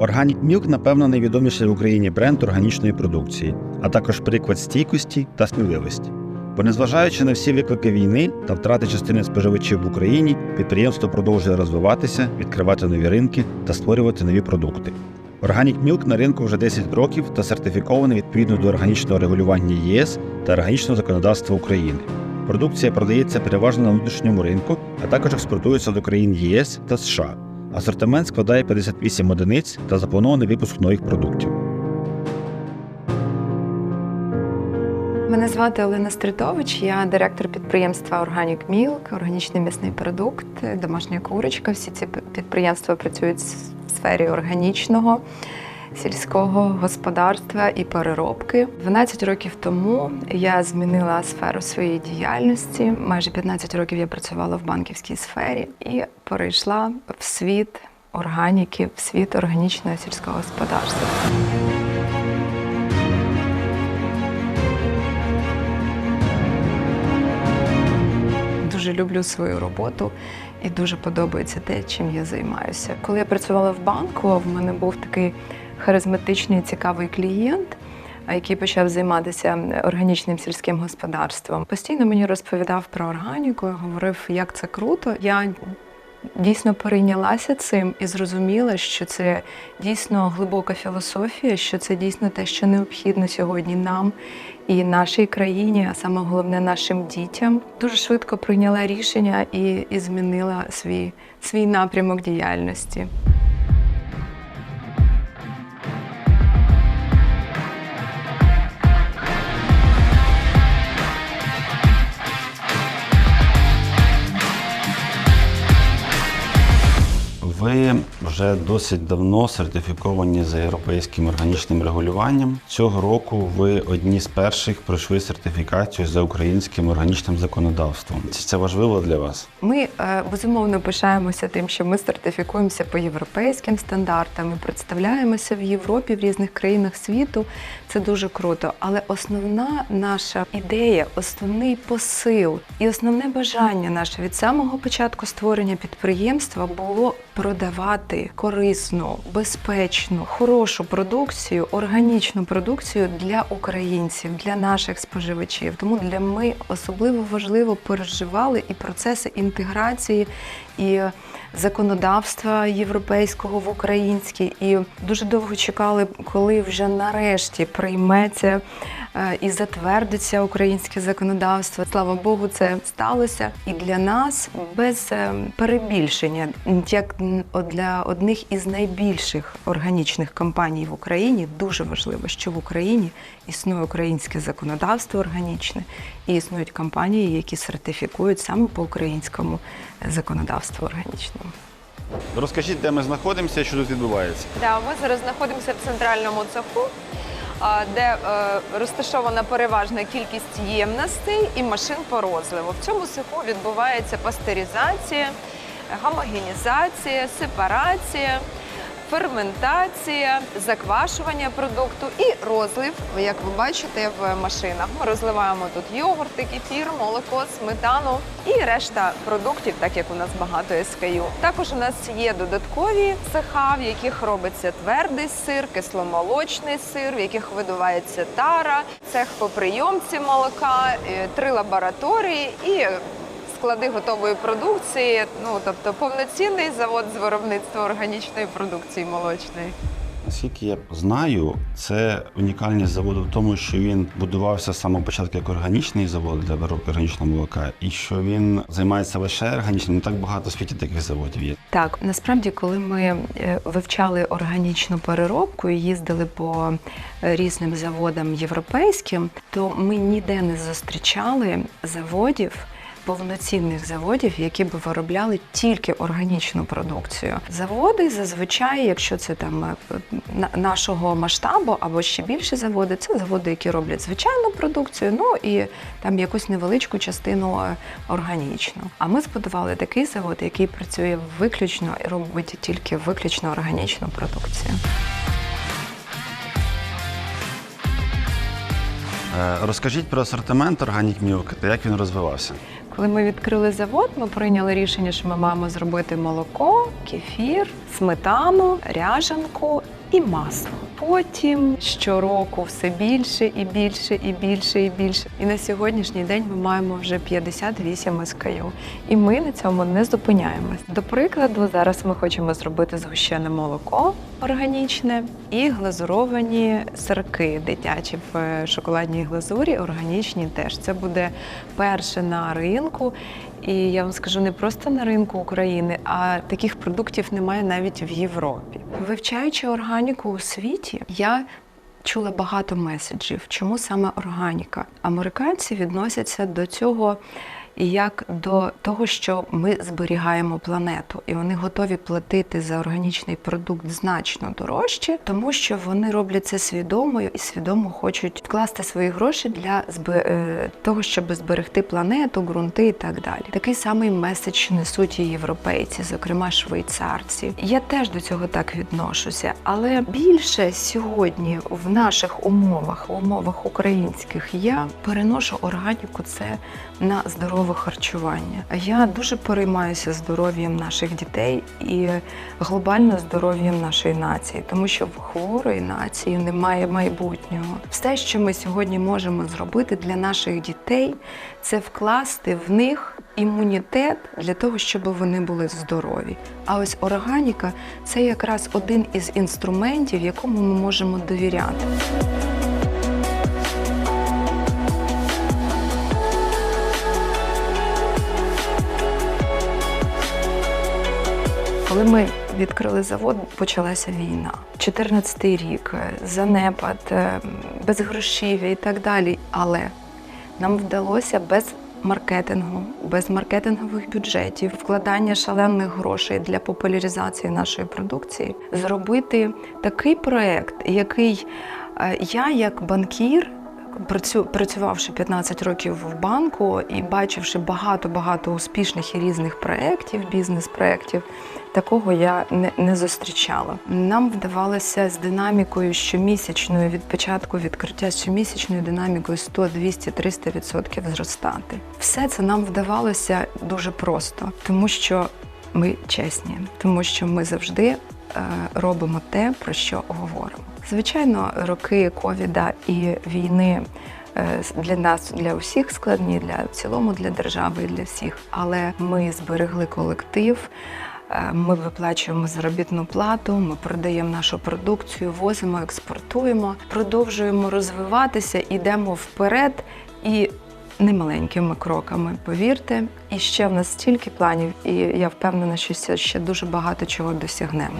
Organic Milk, напевно, найвідоміший в Україні бренд органічної продукції, а також приклад стійкості та сміливості. Бо незважаючи на всі виклики війни та втрати частини споживачів в Україні, підприємство продовжує розвиватися, відкривати нові ринки та створювати нові продукти. Organic Milk на ринку вже 10 років та сертифікований відповідно до органічного регулювання ЄС та органічного законодавства України. Продукція продається переважно на внутрішньому ринку, а також експортується до країн ЄС та США. Асортимент складає 58 одиниць та запланований випуск нових продуктів. Мене звати Олена Стритович, я директор підприємства Organic Milk, органічний м'ясний продукт, домашня курочка. Всі ці підприємства працюють в сфері органічного, сільського господарства і переробки. 12 років тому я змінила сферу своєї діяльності. Майже 15 років я працювала в банківській сфері і перейшла в світ органіки, в світ органічного сільського господарства. Дуже люблю свою роботу і дуже подобається те, чим я займаюся. Коли я працювала в банку, в мене був такий харизматичний цікавий клієнт, який почав займатися органічним сільським господарством. Постійно мені розповідав про органіку, говорив, як це круто. Я дійсно перейнялася цим і зрозуміла, що це дійсно глибока філософія, що це дійсно те, що необхідно сьогодні нам і нашій країні, а саме головне нашим дітям. Дуже швидко прийняла рішення і, і змінила свій, свій напрямок діяльності. Ви вже досить давно сертифіковані за європейським органічним регулюванням. Цього року ви одні з перших пройшли сертифікацію за українським органічним законодавством. Це важливо для вас? Ми е, безумовно пишаємося тим, що ми сертифікуємося по європейським стандартам, ми представляємося в Європі, в різних країнах світу. Це дуже круто. Але основна наша ідея, основний посил і основне бажання наше від самого початку створення підприємства було продавати корисну, безпечну, хорошу продукцію, органічну продукцію для українців, для наших споживачів. Тому для ми особливо важливо переживали і процеси інтеграції і законодавства європейського в українське. І дуже довго чекали, коли вже нарешті прийметься е, і затвердиться українське законодавство. Слава Богу, це сталося. І для нас без е, перебільшення, як для одних із найбільших органічних компаній в Україні, дуже важливо, що в Україні існує українське законодавство органічне і існують компанії, які сертифікують саме по українському законодавству органічному. Розкажіть, де ми знаходимося, що тут відбувається. Да, ми зараз знаходимося в центральному цеху, а, де е, розташована переважна кількість ємностей і машин по розливу. В цьому цеху відбувається пастеризація, гомогенізація, сепарація, ферментація, заквашування продукту і розлив, як ви бачите, в машинах. Ми розливаємо тут йогурти, кефір, молоко, сметану і решта продуктів, так як у нас багато SKU. Також у нас є додаткові цеха, в яких робиться твердий сир, кисломолочний сир, в яких видувається тара, цех по прийомці молока, е, три лабораторії і склади готової продукції. Ну тобто повноцінний завод з виробництва органічної продукції молочної. Наскільки я знаю, це унікальність заводу в тому, що він будувався з самого початку як органічний завод для виробки органічного молока, і що він займається лише органічним. Не так багато в світі таких заводів є. Так, насправді, коли ми е, вивчали органічну переробку і їздили по е, різним заводам європейським, то ми ніде не зустрічали заводів. Повноцінних заводів, які б виробляли тільки органічну продукцію. Заводи зазвичай, якщо це там е, на- нашого масштабу або ще більші заводи, це заводи, які роблять звичайну продукцію, ну і там якусь невеличку частину е, органічну. А ми збудували такий завод, який працює виключно і робить тільки виключно органічну продукцію. Е, Розкажіть про асортимент Organic Milk та як він розвивався. Коли ми відкрили завод, ми прийняли рішення, що ми маємо зробити молоко, кефір, сметану, ряжанку і масло. Потім щороку все більше і більше, і більше, і більше. І на сьогоднішній день ми маємо вже 58 SKU. І ми на цьому не зупиняємось. До прикладу, зараз ми хочемо зробити згущене молоко органічне і глазуровані сирки дитячі в е, шоколадній глазурі, органічні теж. Це буде перше на ринку. І я вам скажу не просто на ринку України, а таких продуктів немає навіть в Європі. Вивчаючи органіку у світі, я чула багато меседжів. Чому саме органіка? Американці відносяться до цього як до того, що ми зберігаємо планету, і вони готові платити за органічний продукт значно дорожче, тому що вони роблять це свідомо і свідомо хочуть вкласти свої гроші для е, того, щоб зберегти планету, ґрунти і так далі. Такий самий меседж несуть і європейці, зокрема швейцарці. Я теж до цього так відношуся, але більше сьогодні в наших умовах, в умовах українських, я переношу органіку це на здорове харчування. Я дуже переймаюся здоров'ям наших дітей і глобально здоров'ям нашої нації, тому що в хворої нації немає майбутнього. Все, що ми сьогодні можемо зробити для наших дітей, це вкласти в них імунітет для того, щоб вони були здорові. А ось органіка це якраз один із інструментів, якому ми можемо довіряти. Коли ми відкрили завод, почалася війна. 14-й рік, е, занепад, е, безгрошів'я і так далі. Але нам вдалося без маркетингу, без маркетингових бюджетів, вкладання шалених грошей для популяризації нашої продукції, зробити такий проект, який е, я, як банкір, працювавши 15 років в банку і бачивши багато-багато успішних і різних проєктів, бізнес-проєктів, такого я не, не зустрічала. Нам вдавалося з динамікою щомісячною від початку відкриття щомісячною динамікою 100, 200, 300 відсотків зростати. Все це нам вдавалося дуже просто, тому що ми чесні, тому що ми завжди робимо те, про що говоримо. Звичайно, роки ковіда і війни е, для нас, для усіх складні, для в цілому для держави і для всіх. Але ми зберегли колектив. е, Ми виплачуємо заробітну плату, ми продаємо нашу продукцію, возимо, експортуємо, продовжуємо розвиватися, йдемо вперед немаленькими кроками. Повірте, і ще в нас стільки планів, і я впевнена, що ще- ще дуже багато чого досягнемо.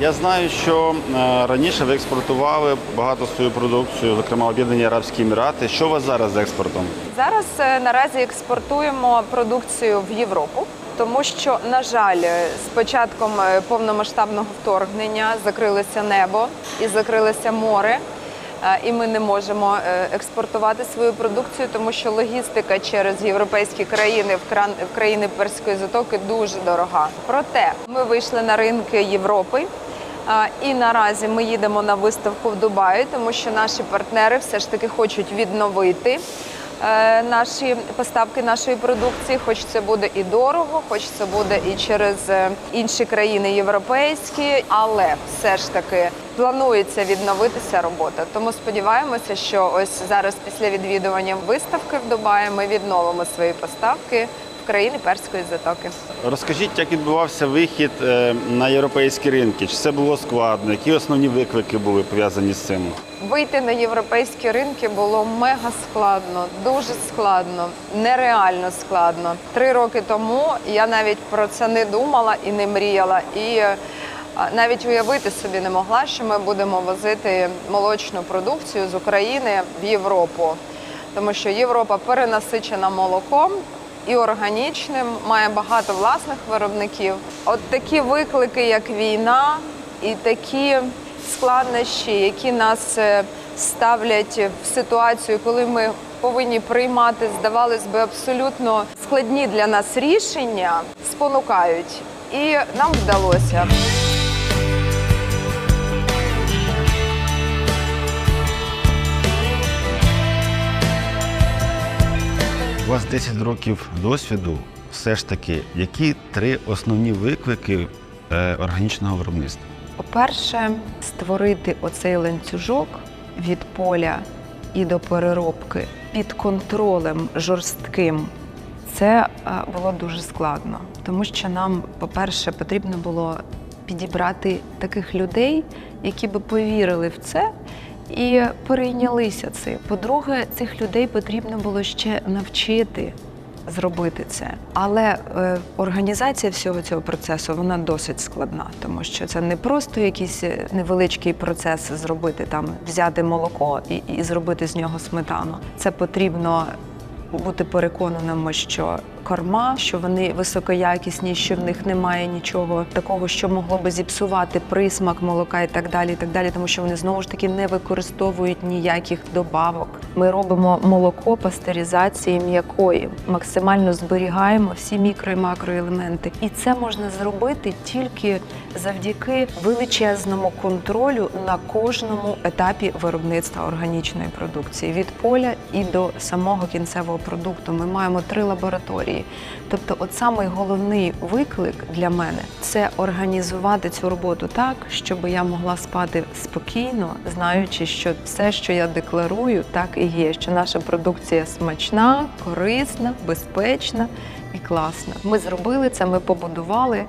Я знаю, що е, раніше ви експортували багато свою продукцію, зокрема Об'єднані Арабські Емірати. Що у вас зараз з експортом? Зараз е, наразі експортуємо продукцію в Європу, тому що, на жаль, е, з початком повномасштабного вторгнення закрилося небо і закрилося море. Е, І ми не можемо е, експортувати свою продукцію, тому що логістика через європейські країни в країни Перської затоки дуже дорога. Проте ми вийшли на ринки Європи. І наразі ми їдемо на виставку в Дубаї, тому що наші партнери все ж таки хочуть відновити е, наші поставки нашої продукції. Хоч це буде і дорого, хоч це буде і через е, інші країни європейські, але все ж таки планується відновитися робота. Тому сподіваємося, що ось зараз після відвідування виставки в Дубаї ми відновимо свої поставки країни Перської затоки. Розкажіть, як відбувався вихід е, на європейські ринки? Чи це було складно? Які основні виклики були пов'язані з цим? Вийти на європейські ринки було мега складно, дуже складно, нереально складно. Три роки тому я навіть про це не думала і не мріяла. І е, навіть уявити собі не могла, що ми будемо возити молочну продукцію з України в Європу, тому що Європа перенасичена молоком. І органічним має багато власних виробників. От такі виклики, як війна, і такі складнощі, які нас е, ставлять в ситуацію, коли ми повинні приймати, здавалось би, абсолютно складні для нас рішення, спонукають. І нам вдалося. У вас 10 років досвіду. Все ж таки, які три основні виклики е, органічного виробництва? По-перше, створити оцей ланцюжок від поля і до переробки під контролем жорстким. Це е, було дуже складно, тому що нам, по-перше, потрібно було підібрати таких людей, які би повірили в це і перейнялися цим. По-друге, цих людей потрібно було ще навчити зробити це. Але е, організація всього цього процесу вона досить складна, тому що це не просто якийсь е, невеличкий процес зробити там, взяти молоко і, і зробити з нього сметану. Це потрібно бути переконаними, що корма, що вони високоякісні, що в них немає нічого такого, що могло би зіпсувати присмак молока і так далі, і так далі, тому що вони знову ж таки не використовують ніяких добавок. Ми робимо молоко пастеризації м'якої, максимально зберігаємо всі мікро і макроелементи. І це можна зробити тільки завдяки величезному контролю на кожному етапі виробництва органічної продукції від поля і до самого кінцевого продукту. Ми маємо три лабораторії. Тобто, от самий головний виклик для мене це організувати цю роботу так, щоб я могла спати спокійно, знаючи, що все, що я декларую, так і є. Що наша продукція смачна, корисна, безпечна і класна. Ми зробили це, ми побудували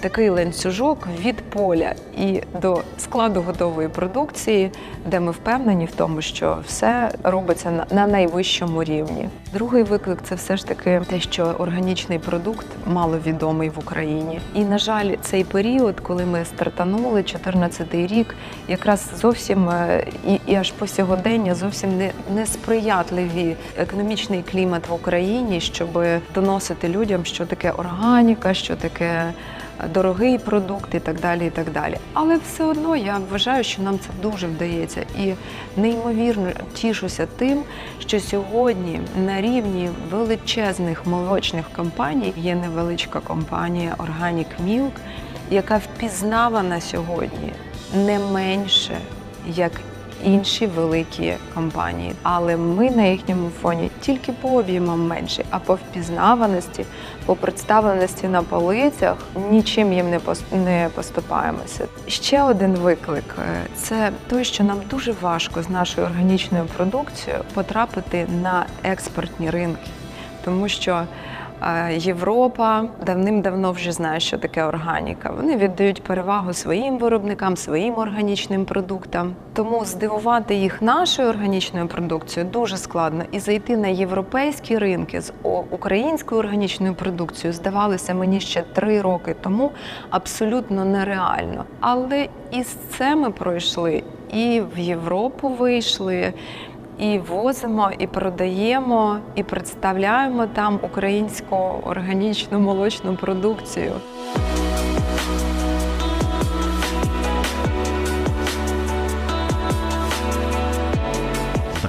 такий ланцюжок від поля і до складу готової продукції, де ми впевнені в тому, що все робиться на- на найвищому рівні. Другий виклик це все ж таки те, що органічний продукт маловідомий в Україні. І на жаль, цей період, коли ми стартанули, 14-й рік, якраз зовсім е, і, і аж по сьогодення зовсім не, не сприятливі економічний клімат в Україні, щоб доносити людям, що таке органіка, що таке дорогий продукт і так далі. і так далі. Але все одно я вважаю, що нам це дуже вдається. І неймовірно тішуся тим, що сьогодні на рівні величезних молочних компаній є невеличка компанія Organic Milk, яка впізнавана сьогодні не менше як інші великі компанії. Але ми на їхньому фоні тільки по об'ємам менші, а по впізнаваності, по представленості на полицях нічим їм не пос- поступаємося. Ще один виклик е, це той, що нам дуже важко з нашою органічною продукцією потрапити на експортні ринки, тому що Європа давним-давно вже знає, що таке органіка. Вони віддають перевагу своїм виробникам, своїм органічним продуктам. Тому здивувати їх нашою органічною продукцією дуже складно. І зайти на європейські ринки з українською органічною продукцією здавалося мені ще три роки тому абсолютно нереально. Але і це ми пройшли, і в Європу вийшли. І возимо, і продаємо, і представляємо там українську органічну молочну продукцію.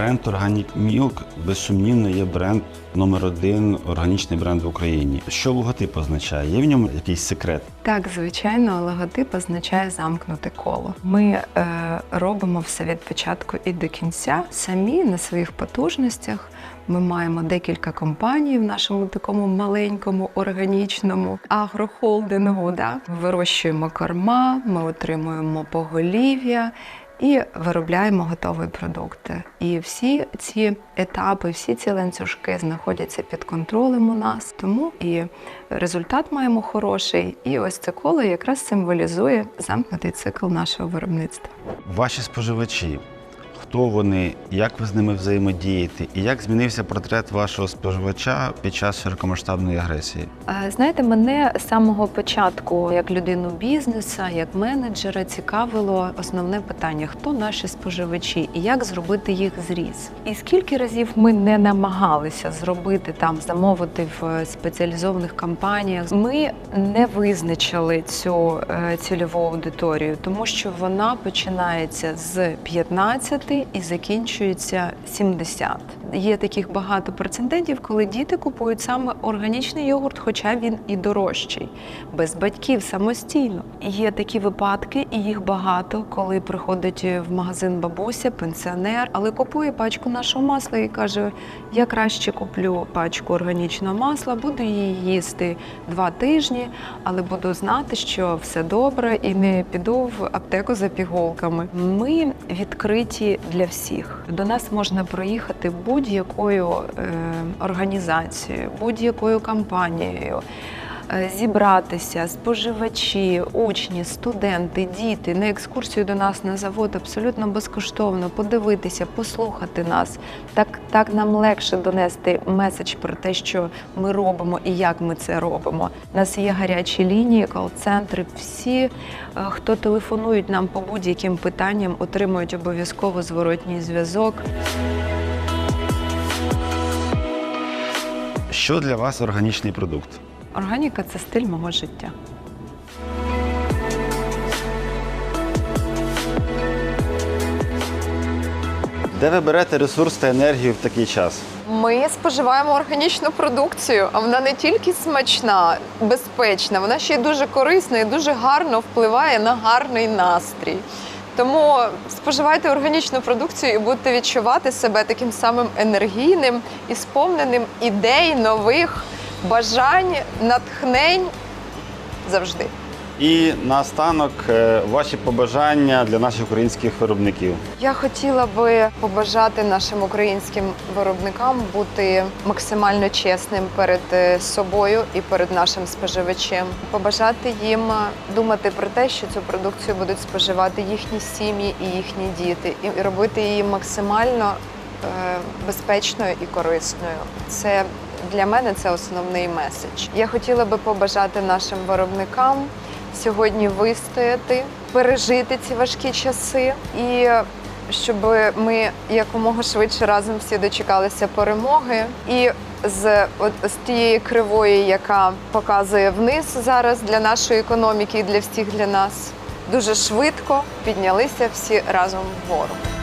Бренд Organic Milk безсумнівно є бренд номер один, органічний бренд в Україні. Що логотип означає? Є в ньому якийсь секрет? Так, звичайно, логотип означає замкнуте коло. Ми е, робимо все від початку і до кінця. Самі на своїх потужностях. Ми маємо декілька компаній в нашому такому маленькому органічному агрохолдингу. Да? Вирощуємо корма, ми отримуємо поголів'я. І виробляємо готові продукти. І всі ці етапи, всі ці ланцюжки знаходяться під контролем у нас. Тому і результат маємо хороший. І ось це коло якраз символізує замкнутий цикл нашого виробництва. Ваші споживачі. Хто вони, як ви з ними взаємодієте, і як змінився портрет вашого споживача під час широкомасштабної агресії? Знаєте, мене з самого початку, як людину бізнесу, як менеджера, цікавило основне питання: хто наші споживачі і як зробити їх зріз? І скільки разів ми не намагалися зробити там, замовити в спеціалізованих компаніях, ми не визначили цю е, цільову аудиторію, тому що вона починається з 15 3 і закінчується 70. Є таких багато прецедентів, коли діти купують саме органічний йогурт, хоча він і дорожчий, без батьків самостійно. Є такі випадки, і їх багато, коли приходить в магазин бабуся, пенсіонер, але купує пачку нашого масла і каже: Я краще куплю пачку органічного масла, буду її їсти два тижні, але буду знати, що все добре, і не піду в аптеку за пігулками. Ми відкриті для всіх. До нас можна проїхати будь-якою е, організацією, будь-якою компанією. Е, Зібратися, споживачі, учні, студенти, діти на екскурсію до нас на завод абсолютно безкоштовно подивитися, послухати нас. Так, так нам легше донести меседж про те, що ми робимо і як ми це робимо. У нас є гарячі лінії, кол-центри. Всі, е, хто телефонують нам по будь-яким питанням, отримують обов'язково зворотній зв'язок. Що для вас органічний продукт? Органіка це стиль мого життя. Де ви берете ресурс та енергію в такий час? Ми споживаємо органічну продукцію, а вона не тільки смачна, безпечна, вона ще й дуже корисна і дуже гарно впливає на гарний настрій. Тому споживайте органічну продукцію і будете відчувати себе таким самим енергійним і сповненим ідей, нових бажань, натхнень завжди. І наостанок е, ваші побажання для наших українських виробників. Я хотіла би побажати нашим українським виробникам бути максимально чесним перед е, собою і перед нашим споживачем. Побажати їм думати про те, що цю продукцію будуть споживати їхні сім'ї і їхні діти, і робити її максимально е, безпечною і корисною. Це для мене це основний меседж. Я хотіла би побажати нашим виробникам сьогодні вистояти, пережити ці важкі часи і щоб ми якомога швидше разом всі дочекалися перемоги. І з, от, з тієї кривої, яка показує вниз зараз для нашої економіки і для всіх для нас, дуже швидко піднялися всі разом вгору.